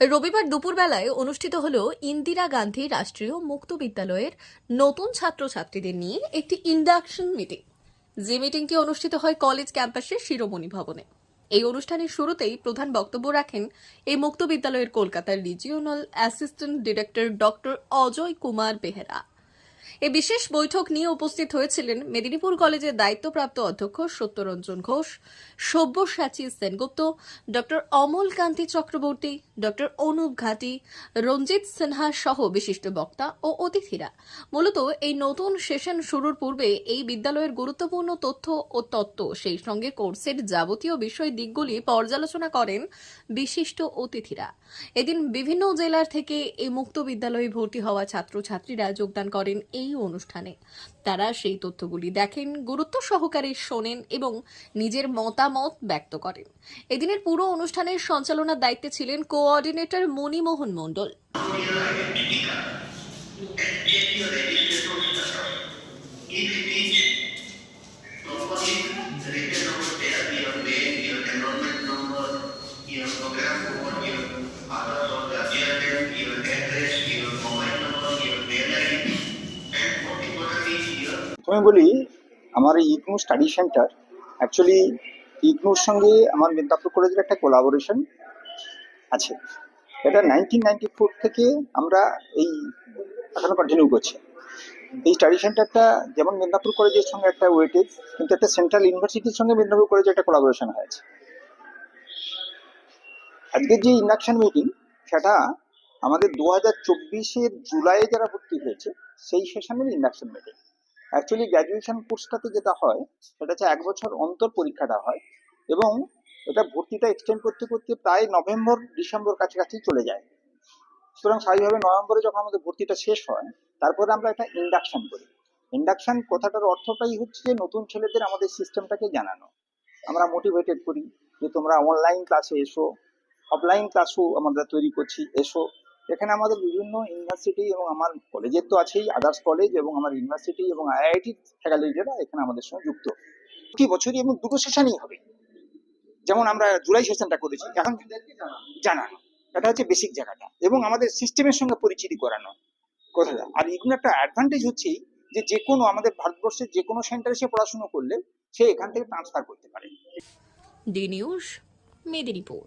রবিবার দুপুরবেলায় অনুষ্ঠিত হল ইন্দিরা গান্ধী রাষ্ট্রীয় মুক্ত বিদ্যালয়ের নতুন ছাত্রছাত্রীদের নিয়ে একটি ইন্ডাকশন মিটিং। যে মিটিংটি অনুষ্ঠিত হয় কলেজ ক্যাম্পাসের শিরোমণি ভবনে। এই অনুষ্ঠানের শুরুতেই প্রধান বক্তব্য রাখেন এই মুক্ত বিদ্যালয়ের কলকাতার regional assistant director doctor Ajay Kumar Behera. এই বিশেষ বৈঠক নিয়ে উপস্থিত হয়েছিলেন মেদিনীপুর কলেজের দায়িত্বপ্রাপ্ত অধ্যক্ষ সত্যরঞ্জন ঘোষ, সব্যসাচী সেনগুপ্ত, ডক্টর অমল কান্তি চক্রবর্তী, ডক্টর অনুপ ঘাটি, রঞ্জিত সিনহা সহ বিশিষ্ট বক্তা ও অতিথিরা। মূলত এই নতুন সেশন শুরুর পূর্বে এই বিদ্যালয়ের গুরুত্বপূর্ণ তথ্য ও তত্ত্ব, সেই সঙ্গে কোর্সের যাবতীয় বিষয় দিকগুলি পর্যালোচনা করেন বিশিষ্ট অতিথিরা। এদিন বিভিন্ন জেলার থেকে এই মুক্ত বিদ্যালয়ে ভর্তি হওয়া ছাত্রছাত্রীরা যোগদান করেন এই অনুষ্ঠানে। তারা সেই তথ্যগুলি দেখেন, গুরুত্ব সহকারে শোনেন এবং নিজের মতামত ব্যক্ত করেন। এদিনের পুরো অনুষ্ঠানের সঞ্চালনার দায়িত্বে ছিলেন কোঅর্ডিনেটর মণিমোহন মণ্ডল। প্রথমে বলি, আমার এই ইগনু স্টাডি সেন্টার অ্যাকচুয়ালি ইগনুর সঙ্গে আমার মেদিনীপুর কলেজের একটা কোলাবোরেশন আছে। এটা নাইনটিন নাইনটি ফোর থেকে আমরা এই এখনও কন্টিনিউ করছি। এই স্টাডি সেন্টারটা যেমন মেদিনীপুর কলেজের সঙ্গে একটা ওয়েটেজ কিন্তু একটা সেন্ট্রাল ইউনিভার্সিটির সঙ্গে মেদিনীপুর কলেজের একটা কোলাবোরেশন হয়েছে। আজকের যে ইন্ডাকশন মিটিং সেটা আমাদের দু হাজার চব্বিশের জুলাইয়ে যারা ভর্তি হয়েছে, সেই সেশনের ইন্ডাকশন মিটিং অ্যাকচুয়ালি গ্র্যাজুয়েশন কোর্সটাতে যেটা হয়, সেটা হচ্ছে এক বছর অন্তর পরীক্ষাটা হয় এবং এটা ভর্তিটা এক্সটেন্ড করতে করতে প্রায় নভেম্বর, ডিসেম্বর কাছাকাছি চলে যায়। সুতরাং স্বাভাবিকভাবে নভেম্বরে যখন আমাদের ভর্তিটা শেষ হয়, তারপরে আমরা একটা ইন্ডাকশন করি। ইন্ডাকশন কথাটার অর্থটাই হচ্ছে যে নতুন ছেলেদের আমাদের সিস্টেমটাকে জানানো। আমরা মোটিভেটেড করি যে তোমরা অনলাইন ক্লাসে এসো অফলাইন ক্লাসও আমরা তৈরি করছি, এসো। এখানে আমাদের বিভিন্ন ইউনিভার্সিটি এবং আমার কলেজের তো আছেই আদার্স কলেজ এবং আমার ইউনিভার্সিটি এবং আইআইটি ফ্যাকাল্টিরা এখানে আমাদের সঙ্গে যুক্ত। প্রতি বছরই এবং দুটো সেশনই হবে। যেমন আমরা জুলাই সেশনটা করেছি, এখন জানানো এটা হচ্ছে বেসিক জায়গাটা এবং আমাদের সিস্টেমের সঙ্গে পরিচিতি করানো কথাটা। আর এগুলো একটা অ্যাডভান্টেজ হচ্ছে যে যে কোনো আমাদের ভারতবর্ষের যে কোনো সেন্টারে সে পড়াশুনো করলে সে এখান থেকে ট্রান্সফার করতে পারে। D news Medinipur